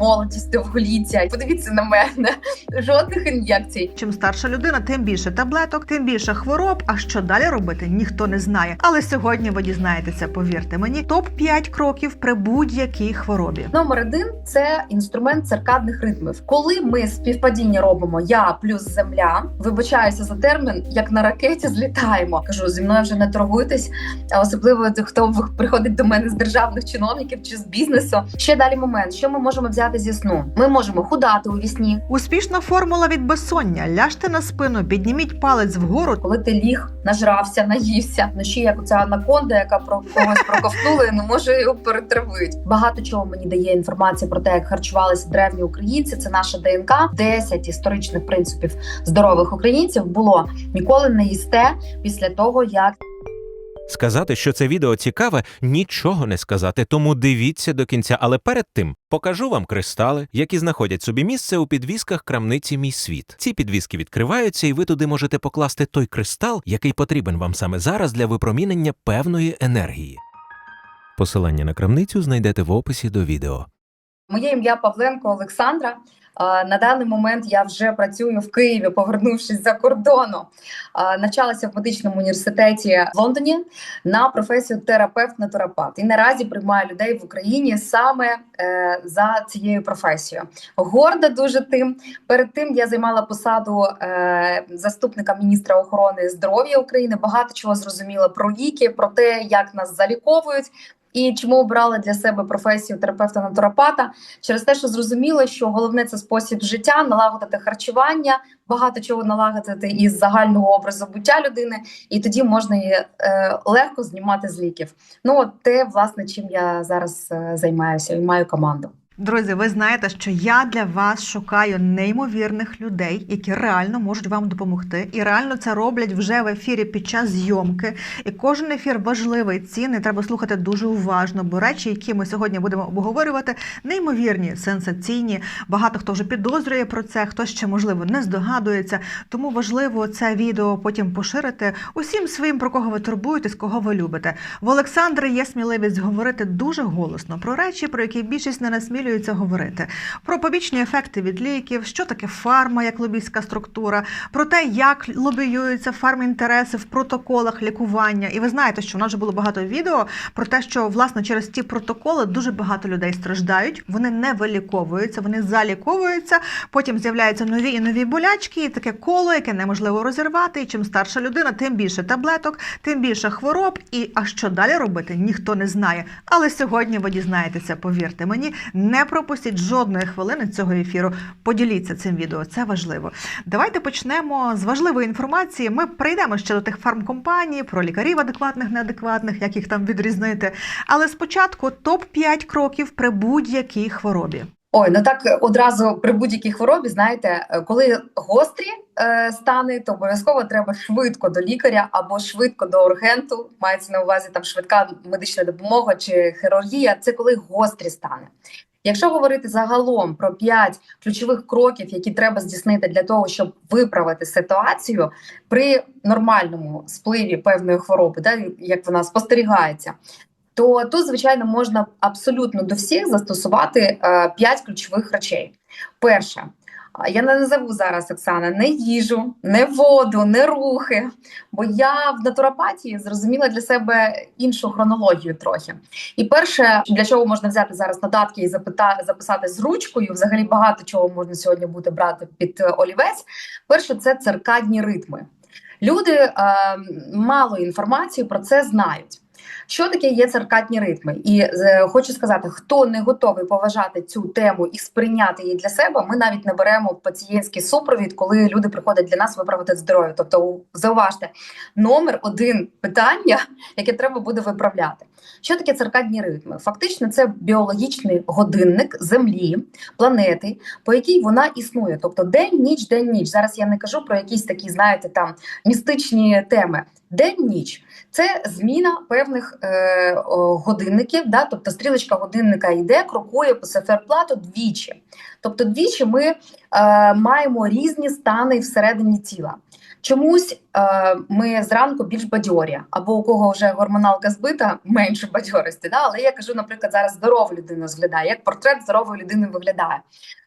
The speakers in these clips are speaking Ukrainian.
молодість, довголіття. Подивіться на мене, жодних ін'єкцій. Чим старша людина, тим більше таблеток, тим більше хвороб. А що далі робити, ніхто не знає. Але сьогодні ви дізнаєтеся, повірте мені, топ 5 кроків при будь-якій хворобі. Номер один це інструмент циркадних ритмів. Коли ми співпадіння робимо я плюс земля, вибачаюся за термін, як на ракеті злітаємо. Кажу, зі мною вже не торгуйтесь, а особливо хто приходить до мене з державних чиновників чи з бізнесу. Ще далі момент, що ми можемо взяти зі сну. Ми можемо худати у вісні, Успішна формула від безсоння. Ляжте на спину, підніміть палець вгору. коли ти ліг, нажрався, наївся. Вночі як оця анаконда, яка про когось проковтнула і не може його перетравити. Багато чого мені дає інформація про те, як харчувалися древні українці. Це наша ДНК. 10 історичних принципів здорових українців було ніколи не їсте після того, як Сказати, що це відео цікаве, нічого не сказати, тому дивіться до кінця. Але перед тим покажу вам кристали, які знаходять собі місце у підвісках крамниці Мій світ. Ці підвіски відкриваються, і ви туди можете покласти той кристал, який потрібен вам саме зараз для випромінення певної енергії. Посилання на крамницю знайдете в описі до відео. Моє ім'я Павленко Олександра. На даний момент я вже працюю в Києві, повернувшись за кордону. Навчалася в медичному університеті в Лондоні на професію терапевт-натуропат. І наразі приймаю людей в Україні саме е, за цією професією. Горда дуже тим. Перед тим я займала посаду е, заступника міністра охорони здоров'я України. Багато чого зрозуміла про ліки, про те, як нас заліковують. І чому обрала для себе професію терапевта натуропата через те, що зрозуміла, що головне це спосіб життя, налагодити харчування, багато чого налагодити із загального образу буття людини, і тоді можна її е, легко знімати з ліків. Ну от те, власне, чим я зараз е, займаюся і маю команду. Друзі, ви знаєте, що я для вас шукаю неймовірних людей, які реально можуть вам допомогти, і реально це роблять вже в ефірі під час зйомки. І кожен ефір важливий, цінний. Треба слухати дуже уважно, бо речі, які ми сьогодні будемо обговорювати, неймовірні, сенсаційні. Багато хто вже підозрює про це, хтось ще можливо не здогадується. Тому важливо це відео потім поширити усім своїм, про кого ви турбуєтесь, кого ви любите. В Олександри є сміливість говорити дуже голосно про речі, про які більшість не насмілюється говорити. Про побічні ефекти від ліків, що таке фарма як лобійська структура, про те, як лобіюються фармінтереси в протоколах лікування. І ви знаєте, що в нас вже було багато відео про те, що власне через ті протоколи дуже багато людей страждають. Вони не виліковуються, вони заліковуються. Потім з'являються нові і нові болячки, і таке коло, яке неможливо розірвати. І чим старша людина, тим більше таблеток, тим більше хвороб. І а що далі робити, ніхто не знає. Але сьогодні ви дізнаєтеся, повірте мені, не пропустіть жодної хвилини цього ефіру. Поділіться цим відео, це важливо. Давайте почнемо з важливої інформації. Ми прийдемо ще до тих фармкомпаній, про лікарів адекватних, неадекватних, як їх там відрізнити. Але спочатку топ 5 кроків при будь-якій хворобі. Ой, ну так одразу при будь-якій хворобі, знаєте, коли гострі е, стани, то обов'язково треба швидко до лікаря або швидко до ургенту. Мається на увазі там швидка медична допомога чи хірургія. Це коли гострі стани. Якщо говорити загалом про п'ять ключових кроків, які треба здійснити для того, щоб виправити ситуацію при нормальному спливі певної хвороби, да, як вона спостерігається, то тут, звичайно, можна абсолютно до всіх застосувати е, п'ять ключових речей. Перше, я не назову зараз Оксана не їжу, не воду, не рухи, бо я в натуропатії зрозуміла для себе іншу хронологію трохи. І перше, для чого можна взяти зараз нотатки і запита, записати з ручкою, взагалі багато чого можна сьогодні буде брати під е, олівець. Перше, це циркадні ритми. Люди е, мало інформації про це знають. Що таке є циркадні ритми? І е, хочу сказати, хто не готовий поважати цю тему і сприйняти її для себе, ми навіть не беремо пацієнтський супровід, коли люди приходять для нас виправити здоров'я. Тобто, зауважте, номер один питання, яке треба буде виправляти. Що таке циркадні ритми? Фактично, це біологічний годинник Землі, планети, по якій вона існує. Тобто день, ніч, день, ніч. Зараз я не кажу про якісь такі, знаєте, там містичні теми. День, ніч це зміна певних е, годинників. Да? Тобто стрілочка годинника йде, крокує по циферблату двічі. Тобто, двічі ми е, маємо різні стани всередині тіла. Чомусь е, ми зранку більш бадьорі, або у кого вже гормоналка збита, менше бадьорості. Да? Але я кажу, наприклад, зараз здорова людина зглядає, як портрет здорової людини виглядає.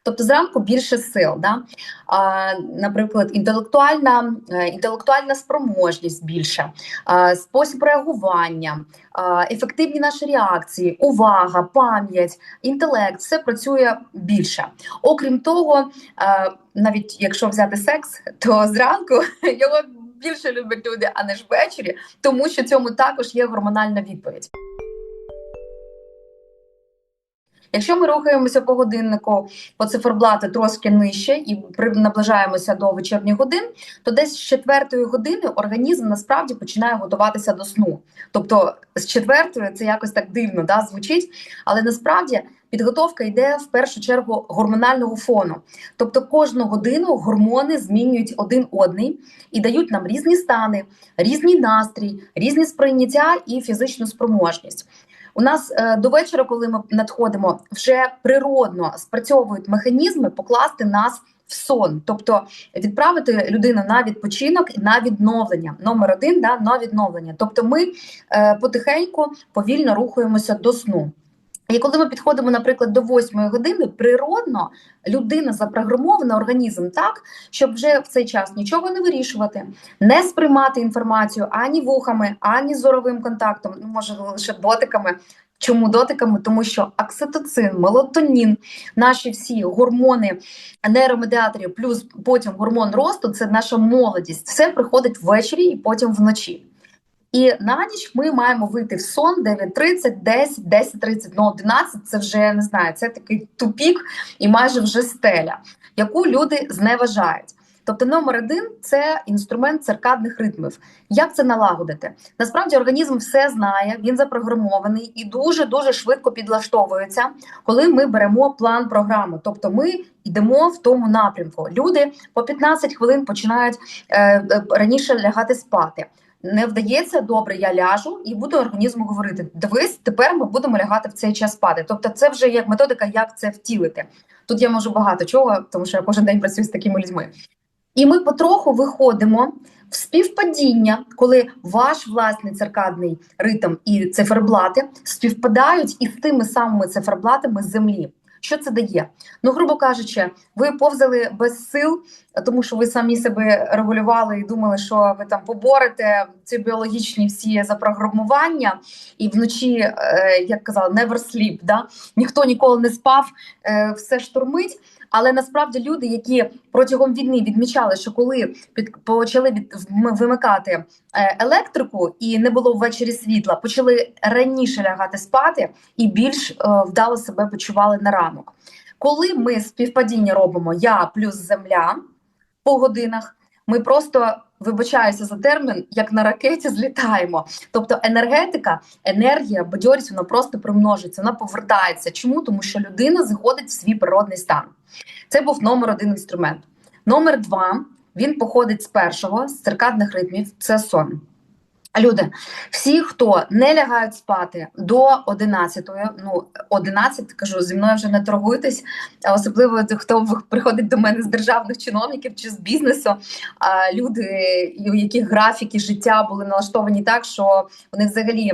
Тобто зранку більше сил. Да? А, наприклад, інтелектуальна, е, інтелектуальна спроможність більше, а, спосіб реагування, а, ефективні наші реакції, увага, пам'ять, інтелект все працює більше. Окрім того, е, навіть якщо взяти секс, то зранку його більше люблять люди, а не ж ввечері, тому що цьому також є гормональна відповідь. Якщо ми рухаємося по годиннику по циферблату трошки нижче і наближаємося до вечірніх годин, то десь з четвертої години організм насправді починає готуватися до сну. Тобто з четвертої це якось так дивно да, звучить, але насправді підготовка йде в першу чергу гормонального фону. Тобто кожну годину гормони змінюють один одний і дають нам різні стани, різний настрій, різні сприйняття і фізичну спроможність. У нас е, до вечора, коли ми надходимо, вже природно спрацьовують механізми покласти нас в сон, тобто відправити людину на відпочинок і на відновлення. Номер один да, на відновлення. Тобто, ми е, потихеньку повільно рухаємося до сну. І коли ми підходимо, наприклад, до восьмої години, природно людина запрограмована організм так, щоб вже в цей час нічого не вирішувати, не сприймати інформацію ані вухами, ані зоровим контактом, ну може лише дотиками. Чому дотиками? Тому що окситоцин, мелатонін, наші всі гормони, нейромедіаторі, плюс потім гормон росту це наша молодість. Все приходить ввечері і потім вночі. І на ніч ми маємо вийти в сон 9.30, 10, 10.30, ну 11 це вже не знаю, це такий тупік і майже вже стеля, яку люди зневажають. Тобто, номер один це інструмент циркадних ритмів. Як це налагодити? Насправді організм все знає, він запрограмований і дуже дуже швидко підлаштовується, коли ми беремо план програми. Тобто, ми йдемо в тому напрямку. Люди по 15 хвилин починають е, е, раніше лягати спати. Не вдається добре, я ляжу і буду організму говорити: дивись, тепер ми будемо лягати в цей час спати. Тобто, це вже як методика, як це втілити. Тут я можу багато чого, тому що я кожен день працюю з такими людьми. І ми потроху виходимо в співпадіння, коли ваш власний циркадний ритм і циферблати співпадають із тими самими циферблатами землі. Що це дає? Ну, грубо кажучи, ви повзали без сил, тому що ви самі себе регулювали і думали, що ви там поборете ці біологічні всі запрограмування, і вночі, е, як казали, never sleep, да? ніхто ніколи не спав, е, все штурмить. Але насправді люди, які протягом війни відмічали, що коли під почали від вимикати е, електрику і не було ввечері світла, почали раніше лягати спати і більш е, вдало себе почували на ранок. Коли ми співпадіння робимо я плюс земля по годинах, ми просто вибачаюся за термін, як на ракеті злітаємо. Тобто енергетика, енергія, бадьорість, вона просто примножиться, вона повертається. Чому? Тому що людина заходить в свій природний стан. Це був номер один інструмент. Номер два він походить з першого з циркадних ритмів. Це сон. Люди, всі, хто не лягають спати до 11-ї, ну 11, кажу, зі мною вже не торгуйтесь, особливо хто приходить до мене з державних чиновників чи з бізнесу. А люди, у яких графіки життя були налаштовані так, що вони взагалі.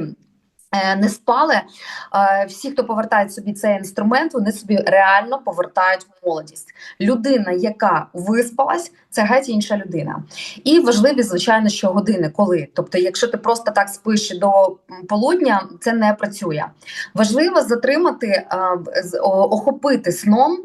Е, Не спали. Е, Всі, хто повертають собі цей інструмент, вони собі реально повертають молодість. Людина, яка виспалась, це геть інша людина. І важливі, звичайно, що години, коли. Тобто, якщо ти просто так спиш до полудня, це не працює. Важливо затримати, е, охопити сном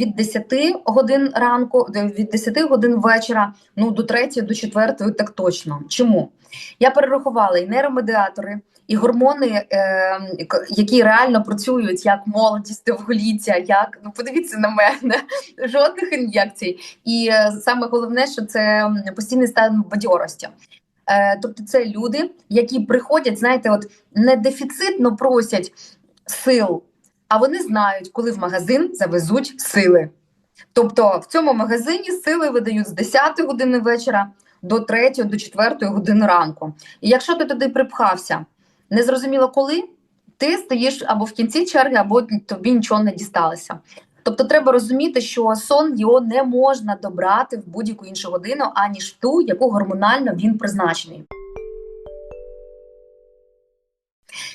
від 10 годин ранку, від 10 годин вечора, ну до 3, до 4, так точно. Чому? Я перерахувала і нейромедіатори, і гормони, е, які реально працюють як молодість, довголіття, як ну подивіться на мене, жодних ін'єкцій. І е, саме головне, що це постійний стан бадьорості. Е, тобто, це люди, які приходять, знаєте, от не дефіцитно просять сил, а вони знають, коли в магазин завезуть сили. Тобто в цьому магазині сили видають з 10 години вечора до 3, до 4 години ранку. І якщо ти туди припхався, незрозуміло коли, ти стоїш або в кінці черги, або тобі нічого не дісталося. Тобто треба розуміти, що сон його не можна добрати в будь-яку іншу годину, аніж в ту, яку гормонально він призначений.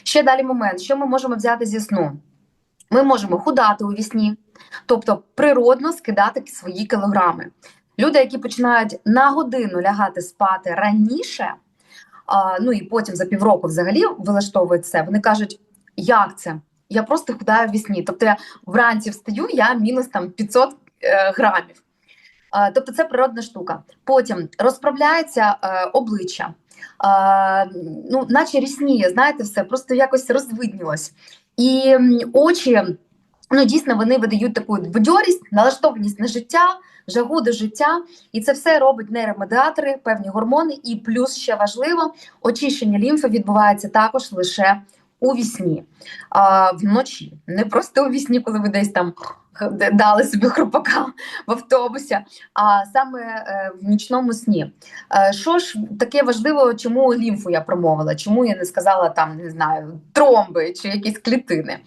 Ще далі момент, що ми можемо взяти зі сну? Ми можемо худати у вісні, тобто природно скидати свої кілограми. Люди, які починають на годину лягати спати раніше, а, ну і потім за півроку взагалі вилаштовують це, вони кажуть, як це? Я просто худаю в вісні. Тобто я вранці встаю, я мінус там 500 е, грамів. А, тобто це природна штука. Потім розправляється е, обличчя, а, ну, наче рісніє, знаєте, все, просто якось розвиднілось. І очі, ну дійсно, вони видають таку бадьорість, налаштованість на життя, жагу до життя, і це все робить нейромедіатори, певні гормони. І плюс ще важливо, очищення лімфи відбувається також лише у вісні, а, вночі. Не просто у вісні, коли ви десь там дали собі хрупака в автобусі, а саме е, в нічному сні. Е, Що ж таке важливо, чому лімфу я промовила? Чому я не сказала там, не знаю, тромби чи якісь клітини?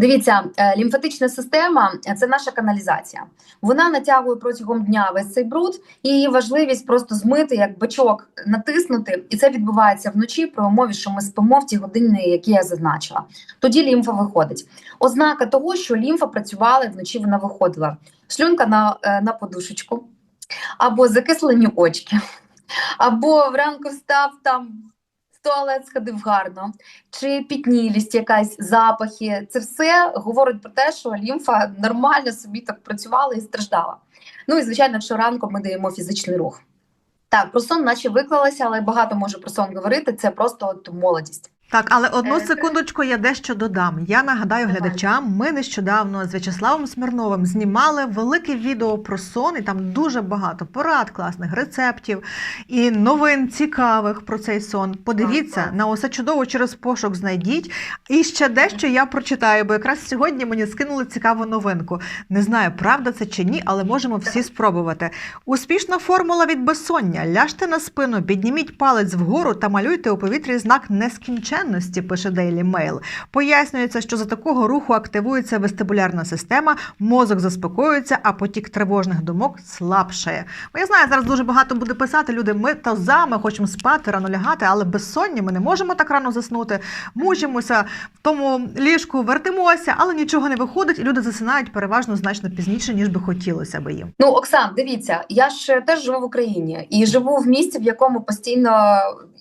Дивіться, е, лімфатична система це наша каналізація. Вона натягує протягом дня весь цей бруд, і її важливість просто змити, як бичок натиснути, і це відбувається вночі при умові, що ми спимо в ті години, які я зазначила. Тоді лімфа виходить. Ознака того, що лімфа працювала і вночі вона виходила. Шлюнка на, е, на подушечку, або закислені очки, або вранку встав там. Туалет сходив гарно, чи пітнілість, якась запахи. Це все говорить про те, що лімфа нормально собі так працювала і страждала. Ну і звичайно, що ранком ми даємо фізичний рух. Так, про сон, наче виклалася, але багато можу про сон говорити. Це просто от молодість. Так, але одну Е, секундочку я дещо додам. Я нагадаю глядачам, ми нещодавно з В'ячеславом Смирновим знімали велике відео про сон, і там дуже багато порад, класних рецептів і новин цікавих про цей сон. Подивіться Так, на усе чудово через пошук знайдіть. І ще дещо я прочитаю, бо якраз сьогодні мені скинули цікаву новинку. Не знаю, правда це чи ні, але можемо всі спробувати. Успішна формула від безсоння. Ляжте на спину, підніміть палець вгору та малюйте у повітрі знак нескінченності, пише Daily Mail. Пояснюється, що за такого руху активується вестибулярна система, мозок заспокоюється, а потік тривожних думок слабшає. Бо я знаю, зараз дуже багато буде писати люди. Ми то за, ми хочемо спати, рано лягати, але безсонні ми не можемо так рано заснути. Мучимося в тому ліжку, вертимося, але нічого не виходить, і люди засинають переважно значно пізніше, ніж би хотілося би їм. Ну, Оксан, дивіться, я ж теж живу в Україні і живу в місті, в якому постійно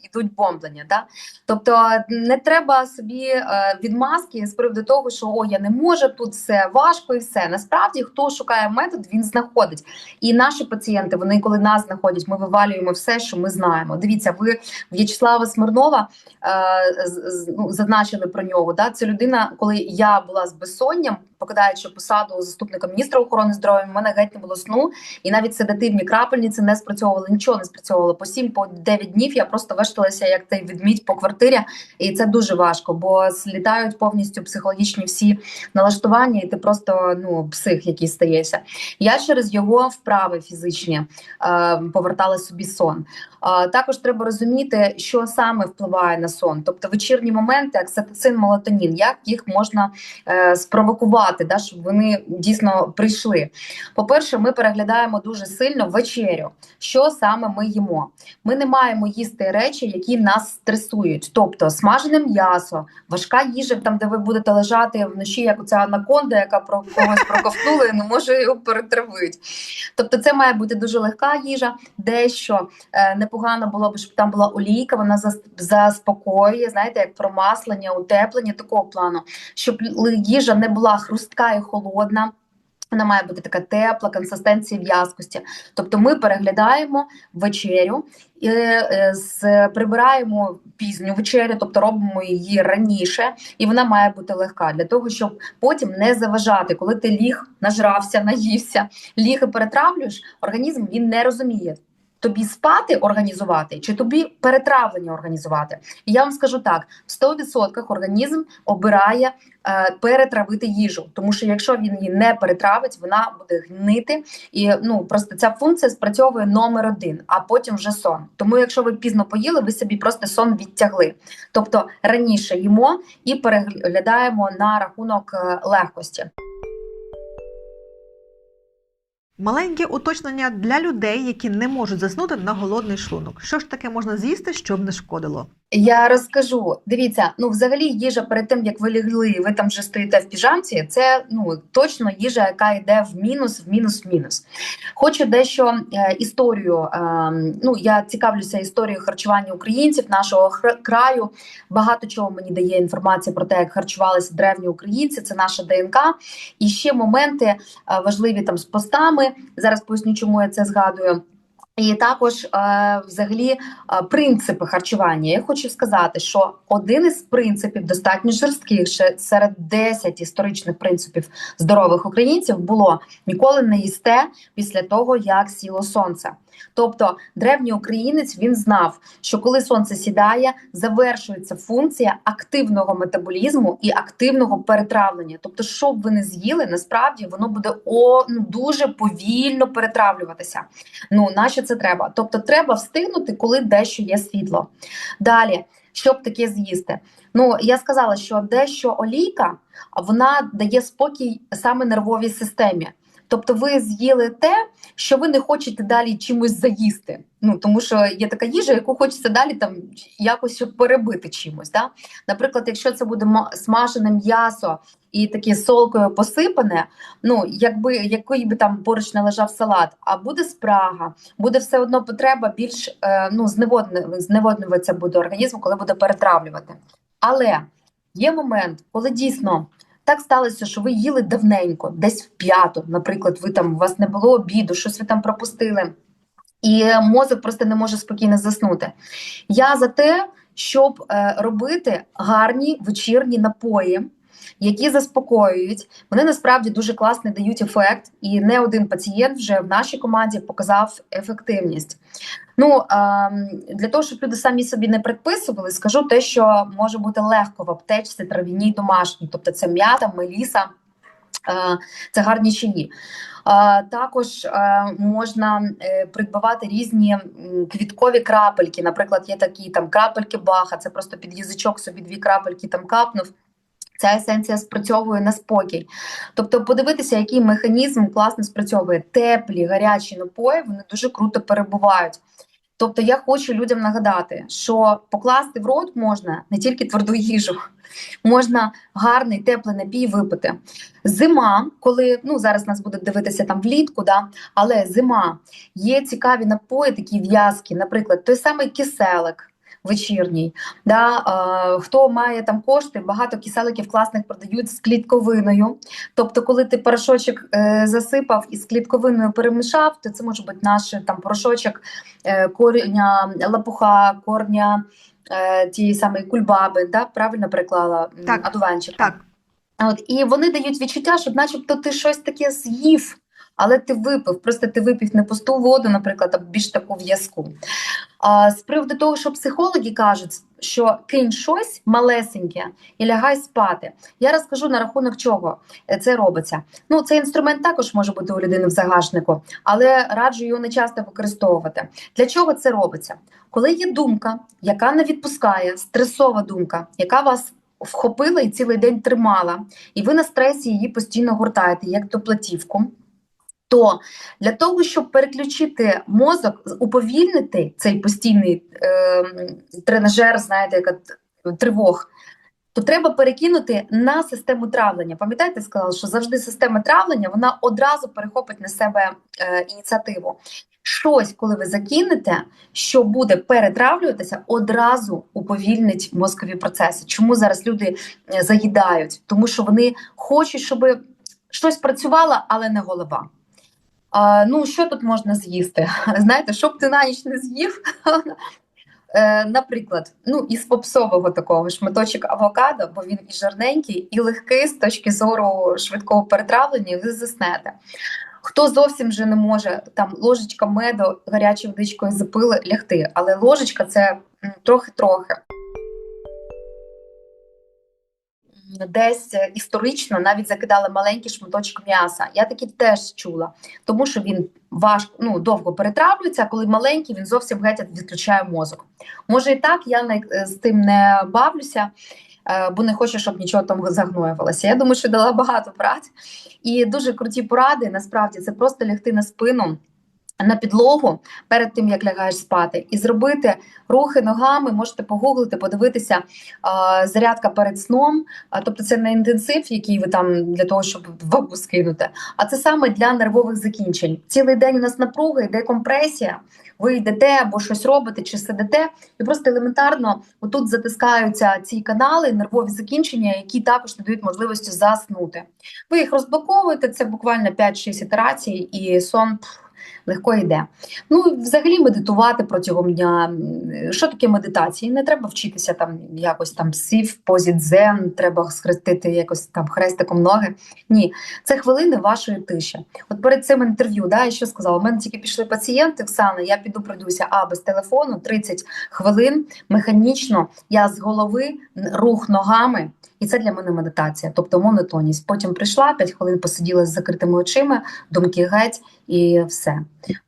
йдуть бомблення. Да? Тобто не треба собі е, відмазки з приводу того, що о, я не можу, тут все важко і все. Насправді, хто шукає метод, він знаходить. І наші пацієнти, вони коли нас знаходять, ми вивалюємо все, що ми знаємо. Дивіться, ви В'ячеслава Смирнова е, ну, зазначили про нього. Да? Це людина, коли я була з безсонням, покидаючи посаду заступника міністра охорони здоров'я, в мене геть не було сну, і навіть седативні крапельниці не спрацьовували, нічого не спрацьовувало. По 7 по 9 днів я просто вешталася як той відмідь по квартирі, і це дуже важко, бо злітають повністю психологічні всі налаштування, і ти просто ну псих, який стаєшся. Я через його вправи фізичні е, повертала собі сон. Е, також треба розуміти, що саме впливає на сон, тобто вечірні моменти, окситоцин, мелатонін, як їх можна е, спровокувати, да, щоб вони дійсно прийшли. По-перше, ми переглядаємо дуже сильно вечерю, що саме ми їмо. Ми не маємо їсти речі, які нас стресують, тобто смажене м'ясо, важка їжа, там де ви будете лежати вночі, як оця анаконда, яка про когось проковтнула і не може його перетравити. Тобто, це має бути дуже легка їжа, дещо е, непогано було б, щоб там була олійка, вона заспокоює, знаєте, як промаслення, утеплення такого плану, щоб їжа не була хрустка і холодна. Вона має бути така тепла, консистенції в'язкості. Тобто ми переглядаємо вечерю, і, е, прибираємо пізню вечерю, тобто робимо її раніше, і вона має бути легка для того, щоб потім не заважати, коли ти ліг, нажрався, наївся, ліг і перетравлюєш, організм він не розуміє. Тобі спати організувати чи тобі перетравлення організувати? І я вам скажу так: в 100% організм обирає е, перетравити їжу, тому що якщо він її не перетравить, вона буде гнити. І ну просто ця функція спрацьовує номер один, а потім вже сон. Тому, якщо ви пізно поїли, ви собі просто сон відтягли. Тобто раніше їмо і переглядаємо на рахунок е, легкості. Маленьке уточнення для людей, які не можуть заснути на голодний шлунок. Що ж таке можна з'їсти, щоб не шкодило? Я розкажу. Дивіться, ну взагалі їжа перед тим, як ви лягли, ви там вже стоїте в піжамці. Це ну точно їжа, яка йде в мінус, в мінус, в мінус. Хочу дещо е, історію. Е, ну я цікавлюся історією харчування українців, нашого краю. Багато чого мені дає інформація про те, як харчувалися древні українці. Це наша ДНК. І ще моменти е, важливі там з постами. Зараз поясню, чому я це згадую. І також е, взагалі е, принципи харчування. Я хочу сказати, що один із принципів достатньо жорстких серед 10 історичних принципів здорових українців було ніколи не їсте після того, як сіло сонце. Тобто древній українець він знав, що коли сонце сідає, завершується функція активного метаболізму і активного перетравлення. Тобто, що б ви не з'їли, насправді воно буде о, ну, дуже повільно перетравлюватися. Ну, нащо це треба? Тобто, треба встигнути, коли дещо є світло. Далі, щоб таке з'їсти? Ну, я сказала, що дещо олійка вона дає спокій саме нервовій системі. Тобто, ви з'їли те, що ви не хочете далі чимось заїсти. Ну тому що є така їжа, яку хочеться далі там якось перебити чимось. Да? Наприклад, якщо це буде ма- смажене м'ясо і таке солкою посипане, ну якби який би там поруч не лежав салат, а буде спрага, буде все одно потреба більш е, ну зневоднюватися буде організм, коли буде перетравлювати. Але є момент, коли дійсно. Так сталося, що ви їли давненько, десь в п'яту, наприклад, ви там у вас не було обіду, щось ви там пропустили, і мозок просто не може спокійно заснути. Я за те, щоб е, робити гарні вечірні напої, які заспокоюють. Вони насправді дуже класно дають ефект, і не один пацієнт вже в нашій команді показав ефективність. Ну ем, для того, щоб люди самі собі не предписували, скажу те, що може бути легко в аптечці трав'яній домашній, тобто це м'ята, меліса, е, це гарні чаї. Е, Також е, можна придбавати різні квіткові крапельки. Наприклад, є такі там крапельки баха, це просто під язичок собі дві крапельки там капнув. Ця есенція спрацьовує на спокій. Тобто, подивитися, який механізм класно спрацьовує. Теплі, гарячі напої вони дуже круто перебувають. Тобто, я хочу людям нагадати, що покласти в рот можна не тільки тверду їжу, можна гарний теплий напій випити. Зима, коли ну зараз нас будуть дивитися там влітку, да, але зима є цікаві напої, такі в'язкі, наприклад, той самий киселик. Вечірній, да, е, хто має там кошти, багато киселиків класних продають з клітковиною. Тобто, коли ти порошочок е, засипав і з клітковиною перемішав, то це може бути наш там порошочок е, корня лапуха, корня е, тієї самої кульбаби, да, правильно переклала м, Так, одуванчика. Так, От, і вони дають відчуття, що начебто ти щось таке з'їв, але ти випив. Просто ти випив не пусту воду, наприклад, а більш таку в'язку. А, з приводу того, що психологи кажуть, що кинь щось малесеньке і лягай спати. Я розкажу на рахунок чого це робиться. Ну, цей інструмент також може бути у людини в загашнику, але раджу його не часто використовувати. Для чого це робиться? Коли є думка, яка не відпускає, стресова думка, яка вас вхопила і цілий день тримала, і ви на стресі її постійно гуртаєте, як то платівку. То для того, щоб переключити мозок, уповільнити цей постійний е, тренажер, знаєте, яка тривог, то треба перекинути на систему травлення. Пам'ятаєте, сказала, що завжди система травлення вона одразу перехопить на себе е, ініціативу. Щось, коли ви закинете, що буде перетравлюватися, одразу уповільнить мозкові процеси. Чому зараз люди е, заїдають? Тому що вони хочуть, щоб щось працювало, але не голова. А, ну, що тут можна з'їсти? Знаєте, щоб ти на ніч не з'їв. Е, Наприклад, ну із попсового такого шматочок авокадо, бо він і жирненький, і легкий з точки зору швидкого перетравлення, ви заснете. Хто зовсім вже не може, там ложечка меду гарячою водичкою запили лягти, але ложечка це трохи-трохи. Десь е, історично навіть закидали маленький шматочок м'яса. Я таки теж чула, тому що він важко ну, довго перетравлюється, коли маленький, він зовсім геть відключає мозок. Може і так, я е, з тим не бавлюся. е, бо не хоче, щоб нічого там загноювалося. Я думаю, що дала багато порад. І дуже круті поради. Насправді це просто лягти на спину. На підлогу перед тим як лягаєш спати, і зробити рухи ногами. Можете погуглити, подивитися зарядка перед сном. А, тобто, це не інтенсив, який ви там для того, щоб вагу скинути, а це саме для нервових закінчень. Цілий день у нас напруга, йде компресія. Ви йдете або щось робите, чи сидите, і просто елементарно отут затискаються ці канали, нервові закінчення, які також не дають можливості заснути. Ви їх розблоковуєте, це буквально 5-6 ітерацій, і сон легко йде. Ну, взагалі медитувати протягом дня. Що таке медитації? Не треба вчитися там якось там сів позі дзен, треба схрестити якось там хрестиком ноги. Ні, це хвилини вашої тиші. От перед цим інтерв'ю, да, я що сказала? У мене тільки пішли пацієнти, Оксана, я піду пройдуся, а без телефону 30 хвилин механічно, я з голови рух ногами. І це для мене медитація, тобто монотонність. Потім прийшла 5 хвилин, посиділа з закритими очима, думки геть і все.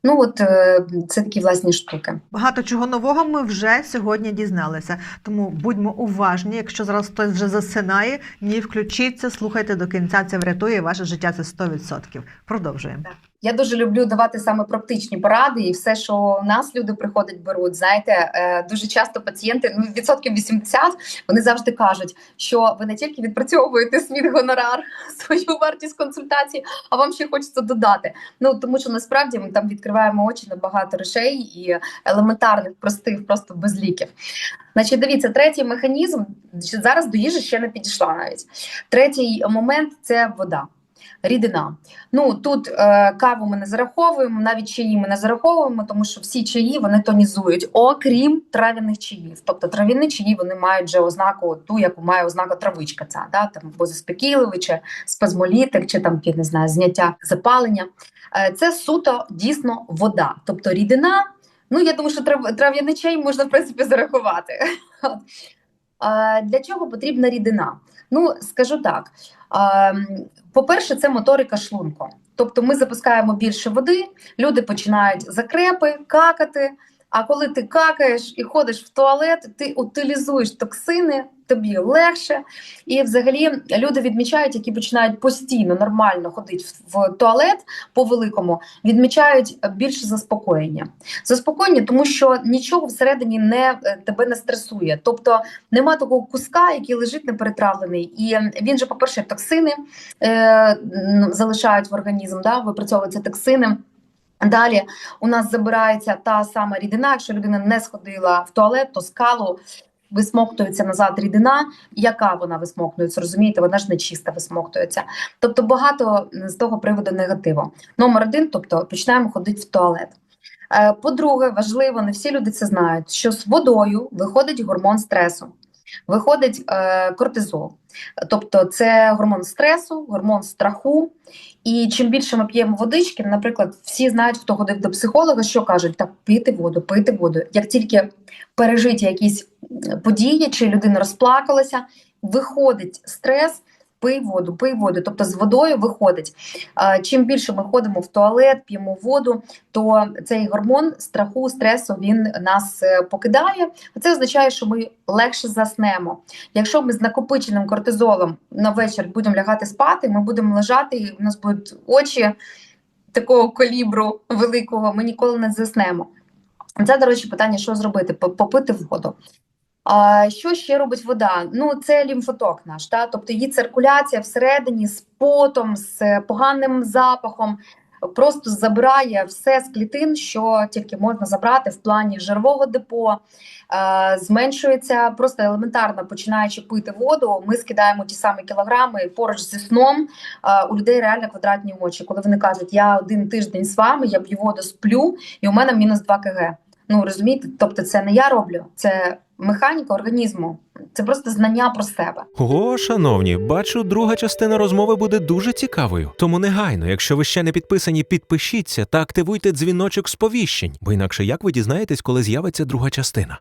Ну от е, це такі власні штуки. Багато чого нового ми вже сьогодні дізналися. Тому будьмо уважні, якщо зараз хтось вже засинає, ні, включіться, слухайте до кінця. Це врятує ваше життя. Це 100%. Продовжуємо. Я дуже люблю давати саме практичні поради, і все, що у нас люди приходять, беруть. Знаєте, е, дуже часто пацієнти, ну відсотків 80, вони завжди кажуть, що ви не тільки відпрацьовуєте свій гонорар, свою вартість консультації, а вам ще хочеться додати. Ну тому що насправді ми там відкриваємо очі на багато речей і елементарних, простих, просто без ліків. Значить, дивіться, третій механізм зараз до їжі ще не підійшла навіть. Третій момент це вода. Рідина. Ну тут е, каву ми не зараховуємо, навіть чаї ми не зараховуємо, тому що всі чаї вони тонізують, окрім трав'яних чаїв. Тобто трав'яні чаї вони мають вже ознаку, ту, яку має ознаку травичка, ця да там або заспокійливий, чи спазмолітик, чи там не знаю, зняття запалення. Е, це суто дійсно вода, тобто рідина. Ну я думаю, що трав, трав'яний чай можна в принципі зарахувати. Для чого потрібна рідина? Ну скажу так. Ем, По-перше, це моторика шлунку. Тобто ми запускаємо більше води, люди починають закрепи, какати. А коли ти какаєш і ходиш в туалет, ти утилізуєш токсини, тобі легше. І взагалі люди відмічають, які починають постійно нормально ходити в туалет по великому, відмічають більше заспокоєння. Заспокоєння, тому що нічого всередині не е, тебе не стресує. Тобто нема такого куска, який лежить неперетравлений. І він же, по-перше, токсини е, залишають в організм, да, випрацьовуються токсини. Далі у нас забирається та сама рідина. Якщо людина не сходила в туалет, то скалу висмоктується назад рідина. Яка вона висмоктується? Розумієте, вона ж не чиста висмоктується. Тобто багато з того приводу негативу. Номер один, тобто починаємо ходити в туалет. Е, По-друге, важливо, не всі люди це знають, що з водою виходить гормон стресу, виходить е, кортизол. Тобто це гормон стресу, гормон страху. І чим більше ми п'ємо водички, наприклад, всі знають, хто ходив до психолога, що кажуть, так пити воду, пити воду. Як тільки пережиті якісь події, чи людина розплакалася, виходить стрес, пий воду, пий воду. Тобто з водою виходить. Чим більше ми ходимо в туалет, п'ємо воду, то цей гормон страху, стресу він нас е, покидає. Це означає, що ми легше заснемо. Якщо ми з накопиченим кортизолом на вечір будемо лягати спати, ми будемо лежати, і у нас будуть очі такого калібру великого, ми ніколи не заснемо. Це, до речі, питання, що зробити? По- Попити воду. А що ще робить вода? Ну, це лімфоток наш, та? тобто її циркуляція всередині з потом, з поганим запахом, просто забирає все з клітин, що тільки можна забрати в плані жирового депо, зменшується просто елементарно починаючи пити воду. Ми скидаємо ті самі кілограми поруч зі сном. у людей реально квадратні очі. Коли вони кажуть, я один тиждень з вами, я п'ю воду, сплю, і у мене мінус 2 кг. Ну розумієте, тобто це не я роблю, це механіка організму, це просто знання про себе. О, шановні, бачу, друга частина розмови буде дуже цікавою. Тому негайно, якщо ви ще не підписані, підпишіться та активуйте дзвіночок сповіщень, бо інакше як ви дізнаєтесь, коли з'явиться друга частина.